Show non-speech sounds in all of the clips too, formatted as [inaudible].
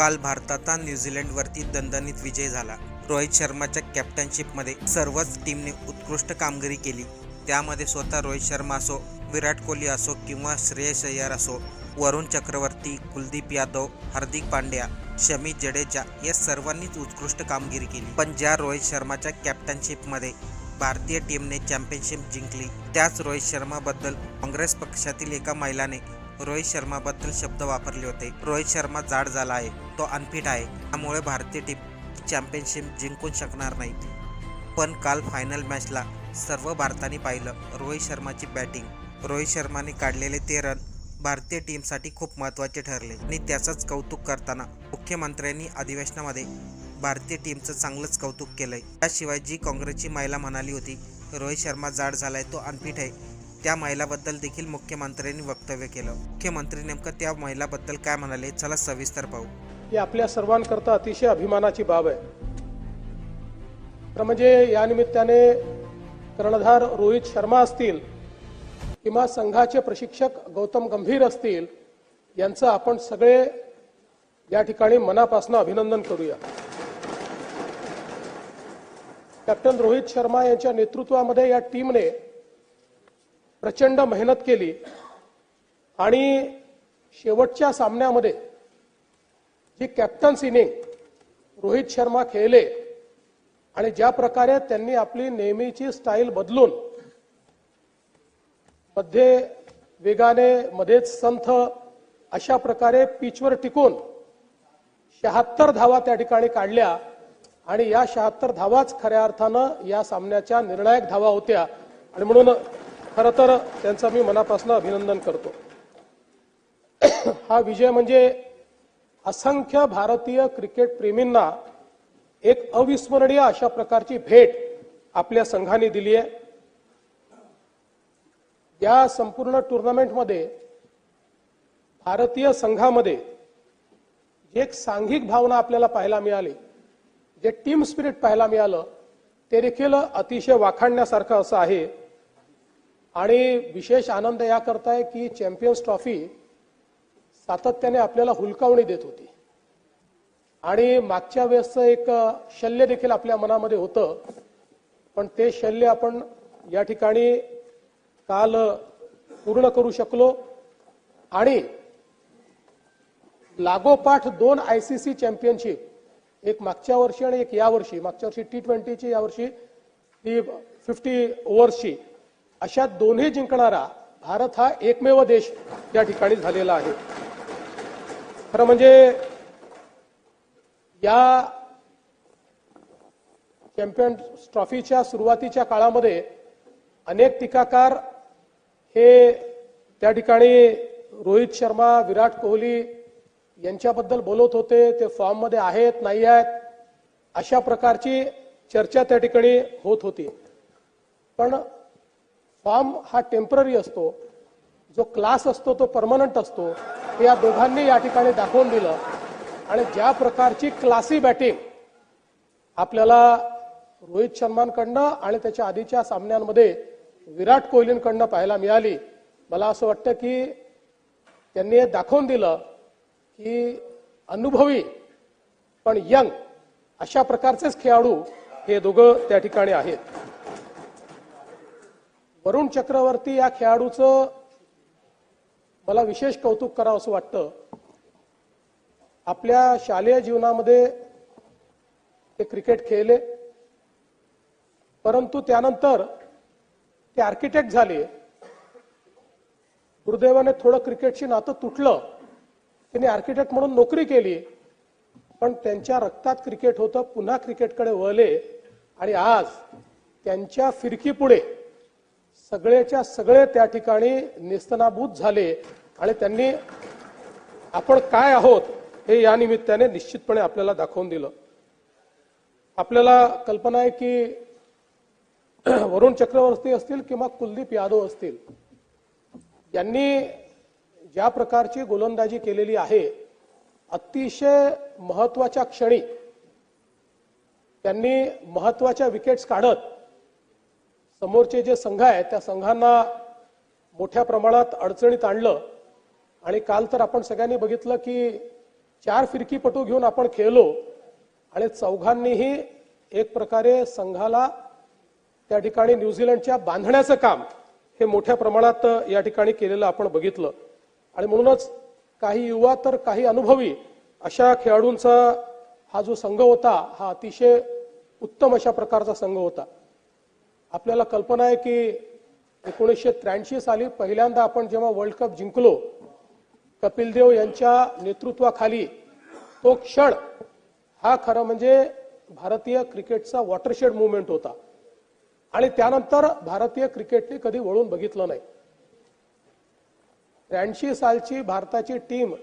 काल भारताचा न्यूझीलंडवरती दणदणीत विजय झाला. रोहित शर्माच्या कॅप्टनशिपमध्ये सर्वच टीमने उत्कृष्ट कामगिरी केली. त्यामध्ये स्वतः रोहित शर्मा असो विराट कोहली असो किंवा श्रेयस अय्यर असो वरुण चक्रवर्ती कुलदीप यादव हार्दिक पांड्या शमी जडेजा या सर्वांनीच उत्कृष्ट कामगिरी केली. पण ज्या रोहित शर्माच्या कॅप्टनशिपमध्ये भारतीय टीमने चॅम्पियनशिप जिंकली त्याच रोहित शर्माबद्दल काँग्रेस पक्षातील एका महिलाने रोहित शर्माबद्दल शब्द वापरले होते. रोहित शर्मा जाड झाला आहे. तो अनफिट आहे. त्यामुळे भारतीय टीम चॅम्पियनशिप जिंकू शकणार नाही. पण काल फायनल मॅचला सर्व भारताने पाहिलं रोहित शर्माची बॅटिंग रोहित शर्माने काढलेले ते रन भारतीय टीमसाठी खूप महत्त्वाचे ठरले. आणि त्याचंच कौतुक करताना मुख्यमंत्र्यांनी अधिवेशनामध्ये भारतीय टीमचं चांगलंच कौतुक केलंय. त्याशिवाय जी काँग्रेसची महिला म्हणाली होती रोहित शर्मा जाड झालाय तो अनफिट आहे. त्या महिलाबद्दल देखील मुख्यमंत्र्यांनी वक्तव्य केलं. मुख्यमंत्री नेमकं त्या महिलाबद्दल काय म्हणाले? चला सविस्तर पाहू. ही आपल्या सर्वांकरता अतिशय अभिमानाची बाब आहे. तर म्हणजे या निमित्ताने कर्णधार रोहित शर्मा असतील किंवा संघाचे प्रशिक्षक गौतम गंभीर असतील यांचं आपण सगळे या ठिकाणी मनापासून अभिनंदन करूया. कॅप्टन रोहित शर्मा यांच्या नेतृत्वामध्ये या टीमने प्रचंड मेहनत केली आणि शेवटच्या सामन्यामध्ये ही कॅप्टन्स इनिंग रोहित शर्मा खेळले. आणि ज्या प्रकारे त्यांनी आपली नेहमीची स्टाईल बदलून मध्ये वेगाने मध्येच संथ अशा प्रकारे पिचवर टिकून शहात्तर धावा त्या ठिकाणी काढल्या. आणि या शहात्तर धावाच खऱ्या अर्थानं या सामन्याच्या निर्णायक धावा होत्या. आणि म्हणून खरं तर त्यांचं मी मनापासून अभिनंदन करतो. [coughs] हा विजय म्हणजे असंख्य भारतीय क्रिकेट प्रेमींना एक अविस्मरणीय अशा प्रकारची भेट आपल्या संघाने दिली आहे. या संपूर्ण टुर्नामेंटमध्ये भारतीय संघामध्ये जी एक सांघिक भावना आपल्याला पाहायला मिळाली. जे टीम स्पिरिट पाहायला मिळालं ते देखील अतिशय वाखाणण्यासारखं असं आहे. आणि विशेष आनंद याकरता आहे की चॅम्पियन्स ट्रॉफी सातत्याने आपल्याला हुलकावणी देत होती. आणि मागच्या वेळेसचं एक शल्य देखील आपल्या मनामध्ये होतं. पण ते शल्य आपण या ठिकाणी काल पूर्ण करू शकलो. आणि लागोपाठ दोन आय सी सी चॅम्पियनशिप एक मागच्या वर्षी आणि एक यावर्षी मागच्या वर्षी टी ट्वेंटीची यावर्षी ती फिफ्टी ओव्हर्सची. अशा दोन्ही जिंकणारा भारत हा एकमेव देश या ठिकाणी झालेला आहे. खरं म्हणजे या चॅम्पियन्स ट्रॉफीच्या सुरुवातीच्या काळामध्ये अनेक टीकाकार हे त्या ठिकाणी रोहित शर्मा विराट कोहली यांच्याबद्दल बोलत होते. ते फॉर्ममध्ये आहेत नाही आहेत अशा प्रकारची चर्चा त्या ठिकाणी होत होती. पण फॉर्म हा टेंपररी असतो. जो क्लास असतो तो परमनंट असतो. हे या दोघांनी या ठिकाणी दाखवून दिलं. आणि ज्या प्रकारची क्लासी बॅटिंग आपल्याला रोहित शर्मांकडनं आणि त्याच्या आधीच्या सामन्यांमध्ये विराट कोहलींकडनं पाहायला मिळाली मला असं वाटतं की त्यांनी हे दाखवून दिलं की अनुभवी पण यंग अशा प्रकारचेच खेळाडू हे दोघं त्या ठिकाणी आहेत. वरुण चक्रवर्ती या खेळाडूचं मला विशेष कौतुक करावं असं वाटतं. आपल्या शालेय जीवनामध्ये ते क्रिकेट खेळले. परंतु त्यानंतर ते आर्किटेक्ट झाले. दुर्दैवाने थोडं क्रिकेटशी नातं तुटलं. त्यांनी आर्किटेक्ट म्हणून नोकरी केली. पण त्यांच्या रक्तात क्रिकेट होतं पुन्हा क्रिकेटकडे वळले. आणि आज त्यांच्या फिरकीपुढे सगळेच्या सगळे त्या ठिकाणी नेस्तनाबूत झाले. आणि त्यांनी आपण काय आहोत हे या निमित्ताने निश्चितपणे आपल्याला दाखवून दिलं. आपल्याला कल्पना आहे की [clears throat] वरुण चक्रवर्ती असतील किंवा कुलदीप यादव असतील यांनी ज्या प्रकारची गोलंदाजी केलेली आहे अतिशय महत्त्वाच्या क्षणी त्यांनी महत्त्वाच्या विकेट्स काढत समोरचे जे संघ आहेत त्या संघांना मोठ्या प्रमाणात अडचणीत आणलं. आणि काल तर आपण सगळ्यांनी बघितलं की चार फिरकीपटू घेऊन आपण खेळलो आणि चौघांनीही एक प्रकारे संघाला त्या ठिकाणी न्यूझीलंडच्या बांधण्याचं काम हे मोठ्या प्रमाणात या ठिकाणी केलेलं आपण बघितलं. आणि म्हणूनच काही युवा तर काही अनुभवी अशा खेळाडूंचा हा जो संघ होता हा अतिशय उत्तम अशा प्रकारचा संघ होता. आपल्याला कल्पना आहे की एकोणीसशे त्र्याऐंशी साली पहिल्यांदा आपण जेव्हा वर्ल्ड कप जिंकलो कपिल देव यांच्या नेतृत्वाखाली तो क्षण हा खरं म्हणजे भारतीय क्रिकेटचा वॉटरशेड मुवमेंट होता. आणि त्यानंतर भारतीय क्रिकेटने कधी वळून बघितलं नाही. त्र्याऐंशी सालची भारताची टीम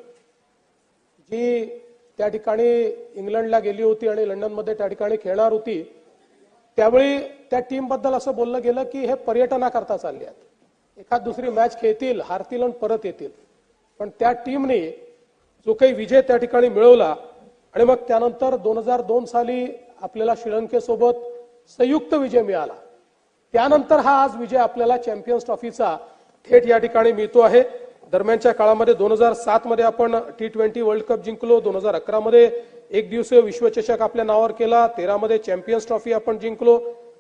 जी त्या ठिकाणी इंग्लंडला गेली होती आणि लंडनमध्ये त्या ठिकाणी खेळणार होती त्यावेळी त्या टीमबद्दल असं बोललं गेलं की हे पर्यटनाकरता चालले आहेत. एखाद दुसरी मॅच खेळतील हारतील आणि परत येतील. पण त्या टीमने जो काही विजय त्या ठिकाणी मिळवला आणि मग त्यानंतर दोन हजार दोन साली आपल्याला श्रीलंकेसोबत संयुक्त विजय मिळाला. त्यानंतर हा आज विजय आपल्याला चॅम्पियन्स ट्रॉफीचा थेट या ठिकाणी मिळतो आहे. दरम्यानच्या काळामध्ये दोन हजार सात मध्ये आपण टी ट्वेंटी वर्ल्ड कप जिंकलो दोन हजार अकरा मध्ये एक दिवसीय विश्वचषक आपल्या नावावर केला तेरा मध्ये चॅम्पियन्स ट्रॉफी आपण जिंकलो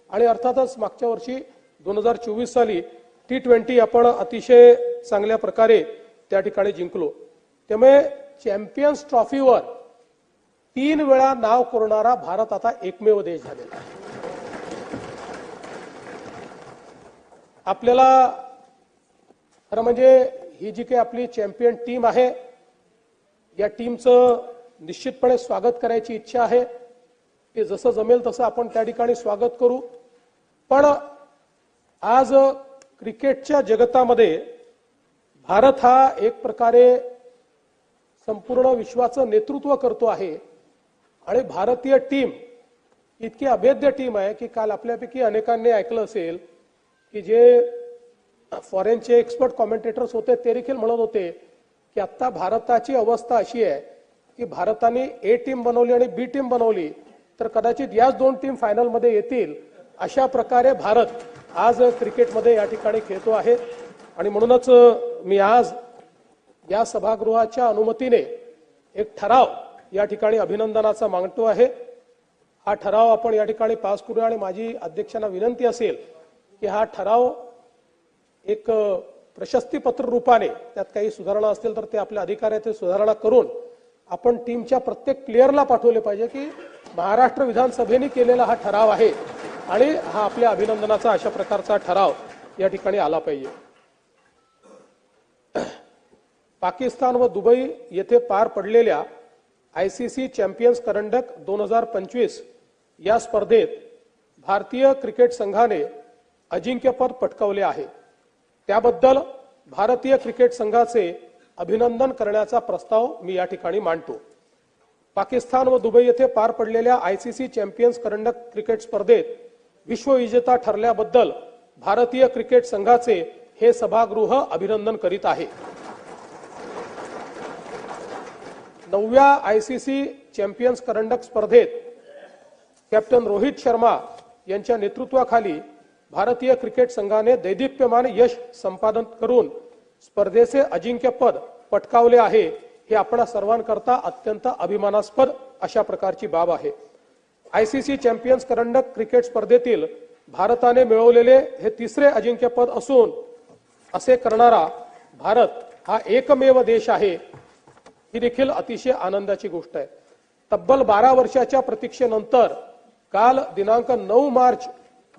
आणि अर्थातच मागच्या वर्षी दोन हजार चोवीस साली टी ट्वेंटी आपण अतिशय चांगल्या प्रकारे त्या ठिकाणी जिंकलो. त्यामुळे चॅम्पियन्स ट्रॉफीवर तीन वेळा नाव कोरणारा भारत आता एकमेव देश झालेला आहे. आपल्याला खरं म्हणजे ही जी काही आपली चॅम्पियन टीम आहे या टीमचं निश्चितपणे स्वागत करायची इच्छा आहे. ते जसं जमेल तसं आपण त्या ठिकाणी स्वागत करू. पण आज क्रिकेटच्या जगतामध्ये भारत हा एक प्रकारे संपूर्ण विश्वाचं नेतृत्व करतो आहे. आणि भारतीय टीम इतकी अभेद्य टीम आहे की काल आपल्यापैकी अनेकांनी ऐकलं असेल की जे फॉरेनचे एक्सपर्ट कॉमेंटेटर्स होते ते देखील म्हणत होते की आत्ता भारताची अवस्था अशी आहे की भारताने ए टीम बनवली आणि बी टीम बनवली तर कदाचित याच दोन टीम फायनलमध्ये येतील. अशा प्रकारे भारत आज क्रिकेटमध्ये या ठिकाणी खेळतो आहे. आणि म्हणूनच मी आज या सभागृहाच्या अनुमतीने एक ठराव या ठिकाणी अभिनंदनाचा मागतो आहे. हा ठराव आपण या ठिकाणी पास करूया आणि माझी अध्यक्षांना विनंती असेल की हा ठराव एक प्रशस्तीपत्र रूपाने त्यात काही सुधारणा असतील तर ते आपल्या अधिकाऱ्याचे सुधारणा करून आपण टीमच्या प्रत्येक प्लेअरला पाठवले पाहिजे की महाराष्ट्र विधानसभेने केलेला हा ठराव आहे आणि हा आपल्या अभिनंदनाचा अशा प्रकारचा ठराव या ठिकाणी आला पाहिजे. पाकिस्तान व दुबई येथे पार पडलेल्या आय सी सी चॅम्पियन्स करंडक दोन हजार पंचवीस या स्पर्धेत भारतीय क्रिकेट संघाने अजिंक्यपद पटकावले आहे. त्याबद्दल भारतीय क्रिकेट संघाचे अभिनंदन करण्याचा प्रस्ताव मी या ठिकाणी मांडतो. पाकिस्तान व दुबई येथे पार पडलेल्या आय सी सी चॅम्पियन्स करंडक क्रिकेट स्पर्धेत विश्वविजेता ठरल्याबद्दल भारतीय क्रिकेट संघाचे हे सभागृह अभिनंदन करीत आहे. नवव्या आय सी सी चॅम्पियन्स करंडक स्पर्धेत कॅप्टन रोहित शर्मा यांच्या नेतृत्वाखाली भारतीय क्रिकेट संघाने दैदिप्यमान यश संपादन करून स्पर्धेचे अजिंक्यपद पटकावले आहे हे आपणा सर्वांकरता अत्यंत अभिमानास्पद अशा प्रकारची बाब आहे. आय सी सी चॅम्पियन्स करंडक क्रिकेट स्पर्धेतील भारताने मिळवलेले हे तिसरे अजिंक्यपद असून असे करणारा भारत हा एकमेव देश आहे ही देखील अतिशय आनंदाची गोष्ट आहे. तब्बल बारा वर्षाच्या प्रतीक्षेनंतर काल दिनांक नऊ मार्च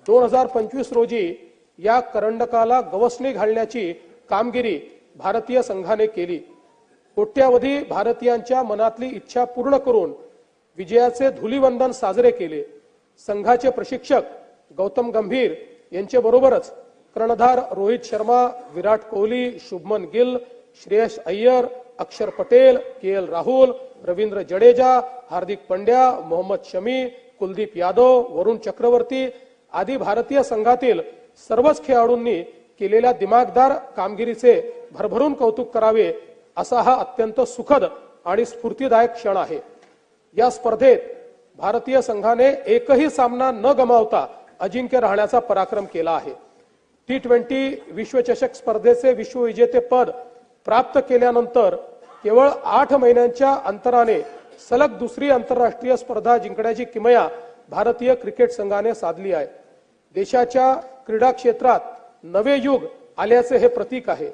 दोन हजार पंचवीस रोजी या करंडकाला गवसणी घालण्याची कामगिरी भारतीय संघाने केली. कोट्यावधी भारतीयांच्या मनातली इच्छा पूर्ण करून विजयाचे धुलीवंदन साजरे केले. संघाचे प्रशिक्षक गौतम गंभीर यांच्या बरोबरच कर्णधार रोहित शर्मा विराट कोहली शुभमन गिल श्रेयस अय्यर अक्षर पटेल के एल राहुल रवींद्र जडेजा हार्दिक पंड्या मोहम्मद शमी कुलदीप यादव वरुण चक्रवर्ती आदी भारतीय संघातील सर्वच खेळाडूंनी केलेल्या दिमागदार कामगिरीचे भरभरून कौतुक करावे असा हा अत्यंत सुखद आणि स्फूर्तीदायक क्षण आहे. या स्पर्धेत भारतीय संघाने एकही सामना न गमावता अजिंक्य राहण्याचा पराक्रम केला आहे. टी ट्वेंटी विश्वचषक स्पर्धेचे विश्वविजेते पद प्राप्त केल्यानंतर केवळ आठ महिन्यांच्या अंतराने सलग दुसरी आंतरराष्ट्रीय स्पर्धा जिंकण्याची किमया भारतीय क्रिकेट संघाने साधली आहे. देशाच्या क्रीडा क्षेत्रात नवे युग आल्याचे हे प्रतीक आहे.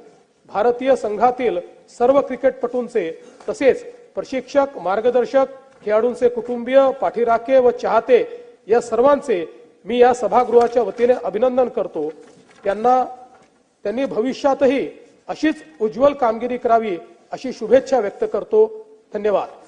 भारतीय संघातील सर्व क्रिकेटपटूंचे तसेच प्रशिक्षक मार्गदर्शक खेळाडूंचे कुटुंबीय पाठीराखे व चाहते या सर्वांचे मी या सभागृहाच्या वतीने अभिनंदन करतो. त्यांना त्यांनी भविष्यातही अशीच उज्ज्वल कामगिरी करावी अशी शुभेच्छा व्यक्त करतो. धन्यवाद.